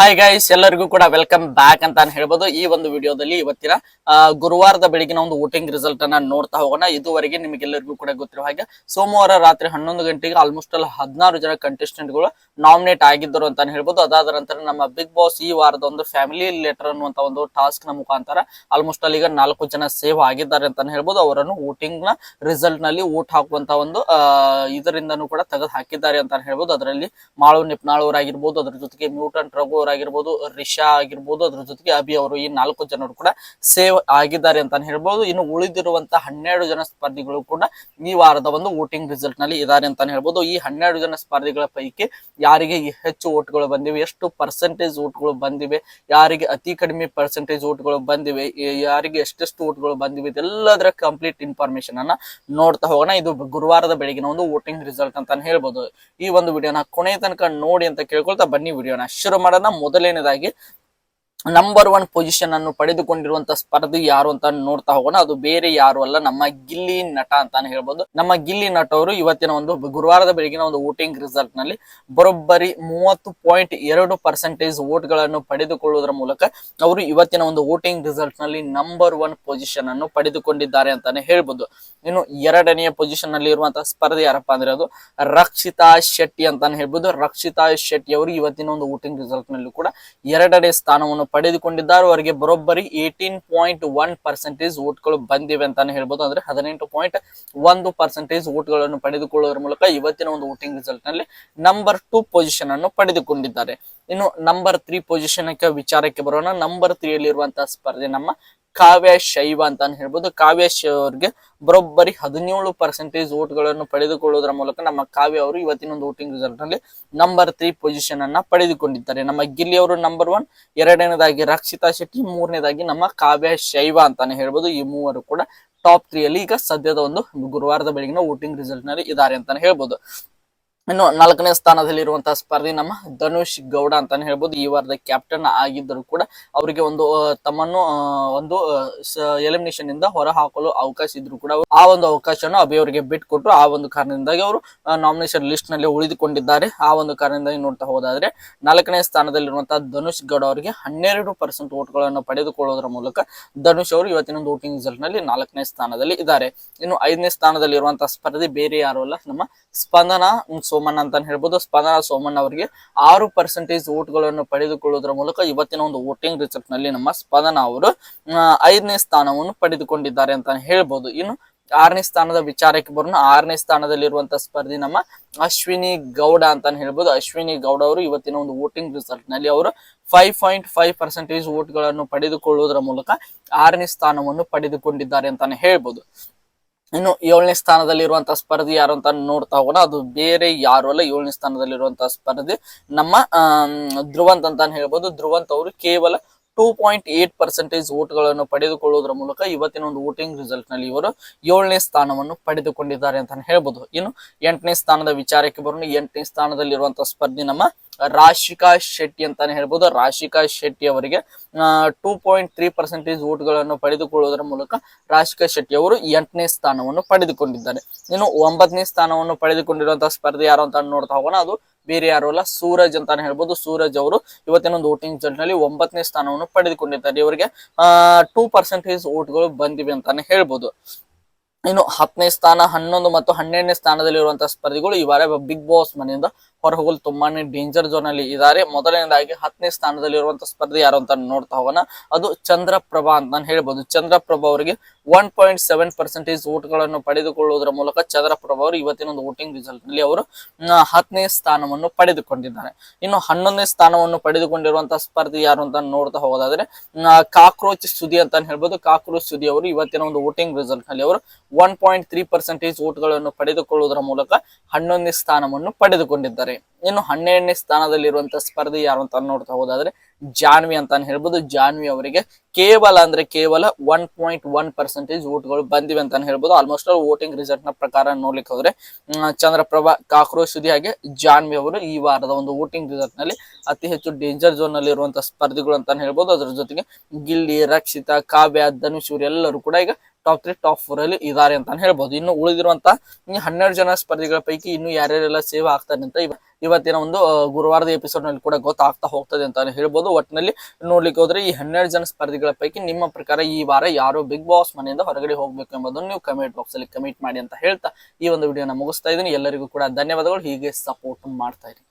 Hi guys ಎಲ್ಲರಿಗೂ ಕೂಡ welcome back ಅಂತ ಹೇಳ್ಬೋದು. ಈ ಒಂದು ವಿಡಿಯೋದಲ್ಲಿ ಇವತ್ತಿನ ಗುರುವಾರದ ಬೆಳಗಿನ ಒಂದು ವೋಟಿಂಗ್ ರಿಸಲ್ಟ್ ಅನ್ನ ನೋಡ್ತಾ ಹೋಗೋಣ. ಇದುವರೆಗೆ ನಿಮಗೆಲ್ಲರಿಗೂ ಕೂಡ ಗೊತ್ತಿರೋ ಹಾಗೆ ಸೋಮವಾರ ರಾತ್ರಿ ಹನ್ನೊಂದು ಗಂಟೆಗೆ ಆಲ್ಮೋಸ್ಟ್ ಅಲ್ಲಿ ಹದಿನಾರು ಜನ ಕಂಟೆಸ್ಟೆಂಟ್ಗಳು ನಾಮಿನೇಟ್ ಆಗಿದ್ದರು ಅಂತ ಹೇಳ್ಬೋದು. ಅದಾದ ನಂತರ ನಮ್ಮ ಬಿಗ್ ಬಾಸ್ ಈ ವಾರದ ಒಂದು ಫ್ಯಾಮಿಲಿ ಲೆಟರ್ ಅನ್ನುವಂತ ಒಂದು ಟಾಸ್ಕ್ನ ಮುಖಾಂತರ ಆಲ್ಮೋಸ್ಟ್ ಅಲ್ಲಿ ಈಗ ನಾಲ್ಕು ಜನ ಸೇವ್ ಆಗಿದ್ದಾರೆ ಅಂತ ಹೇಳ್ಬೋದು. ಅವರನ್ನು ವೋಟಿಂಗ್ನ ರಿಸಲ್ಟ್ನಲ್ಲಿ ವೋಟ್ ಹಾಕುವಂತ ಒಂದು ಇದರಿಂದನೂ ಕೂಡ ತೆಗೆದು ಹಾಕಿದ್ದಾರೆ ಅಂತ ಹೇಳ್ಬೋದು. ಅದರಲ್ಲಿ ಮಾಳು ನಿಪ್ನಾಳವರಾಗಿರ್ಬೋದು ಅದ್ರ ಜೊತೆಗೆ ಮ್ಯೂಟನ್ ರಘು ಅವರಾಗಿರ್ಬೋದು ರಿಷಾ ಆಗಿರ್ಬೋದು, ಅದ್ರ ಜೊತೆಗೆ ಅಭಿ ಅವರು ಈ ನಾಲ್ಕು ಜನರು ಕೂಡ ಸೇವ್ ಆಗಿದ್ದಾರೆ ಅಂತ ಹೇಳ್ಬೋದು. ಇನ್ನು ಉಳಿದಿರುವಂತ ಹನ್ನೆರಡು ಜನ ಸ್ಪರ್ಧಿಗಳು ಕೂಡ ಈ ವಾರದ ಒಂದು ವೋಟಿಂಗ್ ರಿಸಲ್ಟ್ನಲ್ಲಿ ಇದ್ದಾರೆ ಅಂತ ಹೇಳ್ಬೋದು. ಈ ಹನ್ನೆರಡು ಜನ ಸ್ಪರ್ಧಿಗಳ ಪೈಕಿ ಯಾರಿಗೆ ಹೆಚ್ಚು ಓಟ್ಗಳು ಬಂದಿವೆ, ಎಷ್ಟು ಪರ್ಸೆಂಟೇಜ್ ಓಟ್ಗಳು ಬಂದಿವೆ, ಯಾರಿಗೆ ಅತಿ ಕಡಿಮೆ ಪರ್ಸೆಂಟೇಜ್ ಓಟ್ಗಳು ಬಂದಿವೆ ಯಾರಿಗೆ ಎಷ್ಟೆಷ್ಟು ಓಟ್ಗಳು ಬಂದಿವೆ, ಇದೆಲ್ಲದರ ಕಂಪ್ಲೀಟ್ ಇನ್ಫಾರ್ಮೇಶನ್ ಅನ್ನ ನೋಡ್ತಾ ಹೋಗೋಣ. ಇದು ಗುರುವಾರದ ಬೆಳಗಿನ ಒಂದು ವೋಟಿಂಗ್ ರಿಸಲ್ಟ್ ಅಂತ ಹೇಳ್ಬೋದು. ಈ ಒಂದು ವಿಡಿಯೋನ ಕೊನೆಯ ತನಕ ನೋಡಿ ಅಂತ ಕೇಳ್ಕೊಳ್ತಾ ಬನ್ನಿ. ವಿಡಿಯೋನ ಶುರು ಮಾಡೋಣ. ಮೊದಲನೇದಾಗಿ ನಂಬರ್ ಒನ್ ಪೊಸಿಷನ್ ಅನ್ನು ಪಡೆದುಕೊಂಡಿರುವಂತ ಸ್ಪರ್ಧಿ ಯಾರು ಅಂತ ನೋಡ್ತಾ ಹೋಗೋಣ. ಅದು ಬೇರೆ ಯಾರು ಅಲ್ಲ, ನಮ್ಮ ಗಿಲ್ಲಿ ನಟ ಅಂತಾನೆ ಹೇಳ್ಬೋದು. ನಮ್ಮ ಗಿಲ್ಲಿ ನಟ ಅವರು ಇವತ್ತಿನ ಒಂದು ಗುರುವಾರದ ಬೆಳಗಿನ ಒಂದು ವೋಟಿಂಗ್ ರಿಸಲ್ಟ್ನಲ್ಲಿ ಬರೋಬ್ಬರಿ ಮೂವತ್ತು ಪಾಯಿಂಟ್ ಎರಡು ಪರ್ಸೆಂಟೇಜ್ ವೋಟ್ಗಳನ್ನು ಪಡೆದುಕೊಳ್ಳುವುದರ ಮೂಲಕ ಅವರು ಇವತ್ತಿನ ಒಂದು ವೋಟಿಂಗ್ ರಿಸಲ್ಟ್ನಲ್ಲಿ ನಂಬರ್ ಒನ್ ಪೊಸಿಷನ್ ಅನ್ನು ಪಡೆದುಕೊಂಡಿದ್ದಾರೆ ಅಂತಾನೆ ಹೇಳ್ಬೋದು. ಇನ್ನು ಎರಡನೆಯ ಪೊಸಿಷನ್ನಲ್ಲಿ ಇರುವಂತಹ ಸ್ಪರ್ಧೆ ಯಾರಪ್ಪ ಅಂದ್ರೆ ಅದು ರಕ್ಷಿತಾ ಶೆಟ್ಟಿ ಅಂತಾನೆ ಹೇಳ್ಬೋದು. ರಕ್ಷಿತಾ ಶೆಟ್ಟಿ ಅವರು ಇವತ್ತಿನ ಒಂದು ವೋಟಿಂಗ್ ರಿಸಲ್ಟ್ ನಲ್ಲೂ ಕೂಡ ಎರಡನೇ ಸ್ಥಾನವನ್ನು ಪಡೆದುಕೊಂಡಿದ್ದಾರೆ ಅವರಿಗೆ ಬರೋಬ್ಬರಿ ಏಟೀನ್ ಪಾಯಿಂಟ್ ಒನ್ ಪರ್ಸೆಂಟೇಜ್ ಓಟ್ಗಳು ಬಂದಿವೆ ಅಂತಾನೆ ಹೇಳ್ಬೋದು. ಅಂದ್ರೆ ಹದಿನೆಂಟು ಪಾಯಿಂಟ್ ಒಂದು ಪರ್ಸೆಂಟೇಜ್ಗಳನ್ನು ಪಡೆದುಕೊಳ್ಳುವುದರ ಮೂಲಕ ಇವತ್ತಿನ ಒಂದು ವೋಟಿಂಗ್ ರಿಸಲ್ಟ್ನಲ್ಲಿ ನಂಬರ್ ಟೂ ಪೊಸಿಷನ್ ಅನ್ನು ಪಡೆದುಕೊಂಡಿದ್ದಾರೆ. ಇನ್ನು ನಂಬರ್ ತ್ರೀ ಪೊಸಿಷನ್ ವಿಚಾರಕ್ಕೆ ಬರೋಣ. ನಂಬರ್ ತ್ರೀ ಅಲ್ಲಿ ಇರುವಂತಹ ಸ್ಪರ್ಧೆ ನಮ್ಮ ಕಾವ್ಯ ಶೈವ ಅಂತ ಹೇಳ್ಬೋದು. ಕಾವ್ಯ ಶೈವ ಅವ್ರಿಗೆ ಬರೋಬ್ಬರಿ ಹದಿನೇಳು ಪರ್ಸೆಂಟೇಜ್ಗಳನ್ನು ಪಡೆದುಕೊಳ್ಳುವುದರ ಮೂಲಕ ನಮ್ಮ ಕಾವ್ಯ ಅವರು ಇವತ್ತಿನ ಒಂದು ವೋಟಿಂಗ್ ರಿಸಲ್ಟ್ನಲ್ಲಿ ನಂಬರ್ ತ್ರೀ ಪೊಸಿಷನ್ ಅನ್ನ ಪಡೆದುಕೊಂಡಿದ್ದಾರೆ. ನಮ್ಮ ಗಿಲ್ಲಿ ಅವರು ನಂಬರ್ ಒನ್ ಎರಡನೇದಾಗಿ ರಕ್ಷಿತಾ ಶೆಟ್ಟಿ, ಮೂರನೇದಾಗಿ ನಮ್ಮ ಕಾವ್ಯ ಶೈವ ಅಂತಾನೆ ಹೇಳ್ಬೋದು. ಈ ಮೂವರು ಕೂಡ ಟಾಪ್ ತ್ರೀ ಅಲ್ಲಿ ಈಗ ಸದ್ಯದ ಒಂದು ಗುರುವಾರದ ಬೆಳಗಿನ ವೋಟಿಂಗ್ ರಿಸಲ್ಟ್ನಲ್ಲಿ ಇದ್ದಾರೆ ಅಂತಾನೆ ಹೇಳ್ಬೋದು. ಇನ್ನು ನಾಲ್ಕನೇ ಸ್ಥಾನದಲ್ಲಿರುವಂತಹ ಸ್ಪರ್ಧಿ ನಮ್ಮ ಧನುಷ್ ಗೌಡ ಅಂತಾನೆ ಹೇಳ್ಬೋದು. ಈ ವಾರದ ಕ್ಯಾಪ್ಟನ್ ಆಗಿದ್ದರೂ ಕೂಡ ಅವರಿಗೆ ಒಂದು ತಮ್ಮನ್ನು ಒಂದು ಎಲಿಮಿನೇಷನ್ ಇಂದ ಹೊರ ಹಾಕಲು ಅವಕಾಶ ಇದ್ರು ಕೂಡ ಆ ಒಂದು ಅವಕಾಶವನ್ನು ಅಭಿ ಅವರಿಗೆ ಬಿಟ್ಕೊಟ್ರು. ಆ ಒಂದು ಕಾರಣದಿಂದಾಗಿ ಅವರು ನಾಮಿನೇಷನ್ ಲಿಸ್ಟ್ನಲ್ಲಿ ಉಳಿದುಕೊಂಡಿದ್ದಾರೆ. ಆ ಒಂದು ಕಾರಣದಿಂದಾಗಿ ನೋಡ್ತಾ ಹೋದಾದ್ರೆ ನಾಲ್ಕನೇ ಸ್ಥಾನದಲ್ಲಿರುವಂತಹ ಧನುಷ್ ಗೌಡ ಅವರಿಗೆ ಹನ್ನೆರಡು ಪರ್ಸೆಂಟ್ಗಳನ್ನು ಪಡೆದುಕೊಳ್ಳುವುದರ ಮೂಲಕ ಧನುಷ್ ಅವರು ಇವತ್ತಿನ ವೋಟಿಂಗ್ ರಿಸಲ್ಟ್ನಲ್ಲಿ ನಾಲ್ಕನೇ ಸ್ಥಾನದಲ್ಲಿ ಇದ್ದಾರೆ. ಇನ್ನು ಐದನೇ ಸ್ಥಾನದಲ್ಲಿ ಇರುವಂತಹ ಸ್ಪರ್ಧೆ ಬೇರೆ ಯಾರು ಅಲ್ಲ, ನಮ್ಮ ಸ್ಪಂದನ ಸೋಮಣ್ಣ ಅಂತ ಹೇಳ್ಬೋದು. ಸ್ಪಂದನ ಸೋಮಣ್ಣ ಅವರಿಗೆ ಆರು ಪರ್ಸೆಂಟೇಜ್ ಓಟ್ಗಳನ್ನು ಪಡೆದುಕೊಳ್ಳುವುದರ ಮೂಲಕ ಇವತ್ತಿನ ಒಂದು ವೋಟಿಂಗ್ ರಿಸಲ್ಟ್ನಲ್ಲಿ ನಮ್ಮ ಸ್ಪಂದನ ಅವರು ಐದನೇ ಸ್ಥಾನವನ್ನು ಪಡೆದುಕೊಂಡಿದ್ದಾರೆ ಅಂತ ಹೇಳ್ಬೋದು. ಇನ್ನು ಆರನೇ ಸ್ಥಾನದ ವಿಚಾರಕ್ಕೆ ಬರೋಣ. ಆರನೇ ಸ್ಥಾನದಲ್ಲಿರುವಂತಹ ಸ್ಪರ್ಧಿ ನಮ್ಮ ಅಶ್ವಿನಿ ಗೌಡ ಅಂತಾನೆ ಹೇಳ್ಬೋದು. ಅಶ್ವಿನಿ ಗೌಡ ಅವರು ಇವತ್ತಿನ ಒಂದು ವೋಟಿಂಗ್ ರಿಸಲ್ಟ್ನಲ್ಲಿ ಅವರು ಫೈವ್ ಪಾಯಿಂಟ್ ಫೈವ್ ಪರ್ಸೆಂಟೇಜ್ಗಳನ್ನು ಪಡೆದುಕೊಳ್ಳುವುದರ ಮೂಲಕ ಆರನೇ ಸ್ಥಾನವನ್ನು ಪಡೆದುಕೊಂಡಿದ್ದಾರೆ ಅಂತಾನೆ ಹೇಳ್ಬೋದು. ಇನ್ನು ಏಳನೇ ಸ್ಥಾನದಲ್ಲಿರುವಂತಹ ಸ್ಪರ್ಧಿ ಯಾರು ಅಂತ ನೋಡ್ತಾ ಹೋಗೋಣ. ಅದು ಬೇರೆ ಯಾರು ಅಲ್ಲ, ಏಳನೇ ಸ್ಥಾನದಲ್ಲಿರುವಂತಹ ಸ್ಪರ್ಧಿ. ನಮ್ಮ ಧ್ರುವಂತ್ ಅಂತಾನೆ ಹೇಳ್ಬೋದು. ಧ್ರುವಂತ್ ಅವರು ಕೇವಲ ಟೂ ಪಾಯಿಂಟ್ ಏಟ್ ಪರ್ಸೆಂಟೇಜ್ ಓಟ್ಗಳನ್ನು ಪಡೆದುಕೊಳ್ಳುವುದರ ಮೂಲಕ ಇವತ್ತಿನ ಒಂದು ವೋಟಿಂಗ್ ರಿಸಲ್ಟ್ನಲ್ಲಿ ಇವರು ಏಳನೇ ಸ್ಥಾನವನ್ನು ಪಡೆದುಕೊಂಡಿದ್ದಾರೆ ಅಂತಾನೆ ಹೇಳ್ಬೋದು. ಇನ್ನು ಎಂಟನೇ ಸ್ಥಾನದ ವಿಚಾರಕ್ಕೆ ಬರೋಣ. ಎಂಟನೇ ಸ್ಥಾನದಲ್ಲಿರುವಂತಹ ಸ್ಪರ್ಧಿ ನಮ್ಮ ರಾಶಿಕಾ ಶೆಟ್ಟಿ ಅಂತಾನೆ ಹೇಳ್ಬೋದು. ರಾಶಿಕಾ ಶೆಟ್ಟಿ ಅವರಿಗೆ ಟೂ ಪಾಯಿಂಟ್ ತ್ರೀ ಪರ್ಸೆಂಟೇಜ್ ಓಟ್ಗಳನ್ನು ಪಡೆದುಕೊಳ್ಳುವುದರ ಮೂಲಕ ರಾಶಿಕಾ ಶೆಟ್ಟಿ ಅವರು ಎಂಟನೇ ಸ್ಥಾನವನ್ನು ಪಡೆದುಕೊಂಡಿದ್ದಾರೆ. ಇನ್ನು ಒಂಬತ್ತನೇ ಸ್ಥಾನವನ್ನು ಪಡೆದುಕೊಂಡಿರುವಂತಹ ಸ್ಪರ್ಧೆ ಯಾರು ಅಂತ ನೋಡ್ತಾ ಹೋಗೋಣ. ಅದು ಬೇರೆ ಯಾರು ಅಲ್ಲ, ಸೂರಜ್ ಅಂತಾನೆ ಹೇಳ್ಬೋದು. ಸೂರಜ್ ಅವರು ಇವತ್ತಿನ ಒಂದು ವೋಟಿಂಗ್ ರಿಸಲ್ಟ್ನಲ್ಲಿ ಒಂಬತ್ತನೇ ಸ್ಥಾನವನ್ನು ಪಡೆದುಕೊಂಡಿದ್ದಾರೆ. ಇವರಿಗೆ ಟೂ ಪರ್ಸೆಂಟೇಜ್ ಓಟ್ಗಳು ಬಂದಿವೆ ಅಂತಾನೆ ಹೇಳ್ಬೋದು. ಇನ್ನು ಹತ್ತನೇ ಸ್ಥಾನ, ಹನ್ನೊಂದು ಮತ್ತು ಹನ್ನೆರಡನೇ ಸ್ಥಾನದಲ್ಲಿರುವಂತಹ ಸ್ಪರ್ಧಿಗಳು ಈ ವಾರ ಬಿಗ್ ಬಾಸ್ ಮನೆಯಿಂದ ಹೊರಹೋಗಲು ತುಂಬಾನೇ ಡೇಂಜರ್ ಝೋನ್ ಅಲ್ಲಿ ಇದ್ದಾರೆ. ಮೊದಲನೇದಾಗಿ ಹತ್ತನೇ ಸ್ಥಾನದಲ್ಲಿರುವಂತಹ ಸ್ಪರ್ಧೆ ಯಾರು ಅಂತ ನೋಡ್ತಾ ಹೋಗೋಣ. ಅದು ಚಂದ್ರಪ್ರಭಾ ಅಂತ ನಾನು ಹೇಳ್ಬೋದು. ಚಂದ್ರಪ್ರಭಾ ಅವರಿಗೆ ಒನ್ ಪಾಯಿಂಟ್ ಸೆವೆನ್ ಪರ್ಸೆಂಟೇಜ್ ಓಟ್ಗಳನ್ನು ಪಡೆದುಕೊಳ್ಳುವುದರ ಮೂಲಕ ಚದರಪ್ರಭ ಅವರು ಇವತ್ತಿನ ಒಂದು ವೋಟಿಂಗ್ ರಿಸಲ್ಟ್ನಲ್ಲಿ ಅವರು ಹತ್ತನೇ ಸ್ಥಾನವನ್ನು ಪಡೆದುಕೊಂಡಿದ್ದಾರೆ. ಇನ್ನು ಹನ್ನೊಂದನೇ ಸ್ಥಾನವನ್ನು ಪಡೆದುಕೊಂಡಿರುವಂತಹ ಸ್ಪರ್ಧಿ ಯಾರು ಅಂತ ನೋಡ್ತಾ ಹೋಗೋದಾದ್ರೆ ಕಾಕ್ರೋಚ್ ಸುದಿ ಅಂತ ಹೇಳ್ಬೋದು. ಕಾಕ್ರೋಚ್ ಸುದಿ ಅವರು ಇವತ್ತಿನ ಒಂದು ವೋಟಿಂಗ್ ರಿಸಲ್ಟ್ನಲ್ಲಿ ಅವರು ಒನ್ ಪಾಯಿಂಟ್ ತ್ರೀ ಪರ್ಸೆಂಟೇಜ್ ಓಟ್ಗಳನ್ನು ಪಡೆದುಕೊಳ್ಳುವುದರ ಮೂಲಕ ಹನ್ನೊಂದನೇ ಸ್ಥಾನವನ್ನು ಪಡೆದುಕೊಂಡಿದ್ದಾರೆ. ಇನ್ನು ಹನ್ನೆರಡನೇ ಸ್ಥಾನದಲ್ಲಿರುವಂತಹ ಸ್ಪರ್ಧಿ ಯಾರು ಅಂತ ನೋಡ್ತಾ ಹೋದಾದ್ರೆ ಜಾನ್ವಿ ಅಂತಾನೆ ಹೇಳ್ಬೋದು. ಜಾನ್ವಿ ಅವರಿಗೆ ಕೇವಲ ಅಂದ್ರೆ ಕೇವಲ ಒನ್ ಪಾಯಿಂಟ್ ಒನ್ ಪರ್ಸೆಂಟೇಜ್ಗಳು ಬಂದಿವೆ ಅಂತಾನೆ ಹೇಳ್ಬೋದು. ಆಲ್ಮೋಸ್ಟ್ ವೋಟಿಂಗ್ ರಿಸಲ್ಟ್ನ ಪ್ರಕಾರ ನೋಡ್ಲಿಕ್ಕೆ ಹೋದ್ರೆ ಚಂದ್ರಪ್ರಭಾ ಕಾಕ್ರೋಚ್ ಸುದಿ ಹಾಗೆ ಜಾನ್ವಿ ಅವರು ಈ ವಾರದ ಒಂದು ವೋಟಿಂಗ್ ರಿಸಲ್ಟ್ನಲ್ಲಿ ಅತಿ ಹೆಚ್ಚು ಡೇಂಜರ್ ಝೋನ್ನಲ್ಲಿ ಇರುವಂತಹ ಸ್ಪರ್ಧಿಗಳು ಅಂತಾನೆ ಹೇಳ್ಬೋದು. ಅದರ ಜೊತೆಗೆ ಗಿಲ್ಲಿ, ರಕ್ಷಿತಾ, ಕಾವ್ಯ, ಧನುಷ್ ಎಲ್ಲರೂ ಕೂಡ ಈಗ ಟಾಪ್ ತ್ರೀ ಟಾಪ್ ಫೋರ್ ಅಲ್ಲಿ ಇದ್ದಾರೆ ಅಂತಾನೆ ಹೇಳ್ಬೋದು. ಇನ್ನು ಉಳಿದಿರುವಂತಹ ಹನ್ನೆರಡು ಜನ ಸ್ಪರ್ಧಿಗಳ ಪೈಕಿ ಇನ್ನು ಯಾರ್ಯಾರೆಲ್ಲ ಸೇವೆ ಆಗ್ತಾರೆ ಅಂತ ಇವ ಇವತ್ತಿನ ಒಂದು ಗುರುವಾರದ ಎಪಿಸೋಡ್ನಲ್ಲಿ ಕೂಡ ಗೊತ್ತಾಗ್ತಾ ಹೋಗ್ತದೆ ಅಂತ ಹೇಳ್ಬೋದು. ಒಟ್ಟಿನಲ್ಲಿ ನೋಡ್ಲಿಕ್ಕೆ ಹೋದ್ರೆ ಈ ಹನ್ನೆರಡು ಜನ ಸ್ಪರ್ಧಿಗಳ ಪೈಕಿ ನಿಮ್ಮ ಪ್ರಕಾರ ಈ ವಾರ ಯಾರು ಬಿಗ್ ಬಾಸ್ ಮನೆಯಿಂದ ಹೊರಗಡೆ ಹೋಗ್ಬೇಕು ಎಂಬುದನ್ನು ನೀವು ಕಮೆಂಟ್ ಬಾಕ್ಸ್ ಅಲ್ಲಿ ಕಮೆಂಟ್ ಮಾಡಿ ಅಂತ ಹೇಳ್ತಾ ಈ ಒಂದು ವಿಡಿಯೋನ ಮುಗಿಸ್ತಾ ಇದ್ದೀನಿ. ಎಲ್ಲರಿಗೂ ಕೂಡ ಧನ್ಯವಾದಗಳು. ಹೀಗೆ ಸಪೋರ್ಟ್ ಮಾಡ್ತಾ ಇರಿ.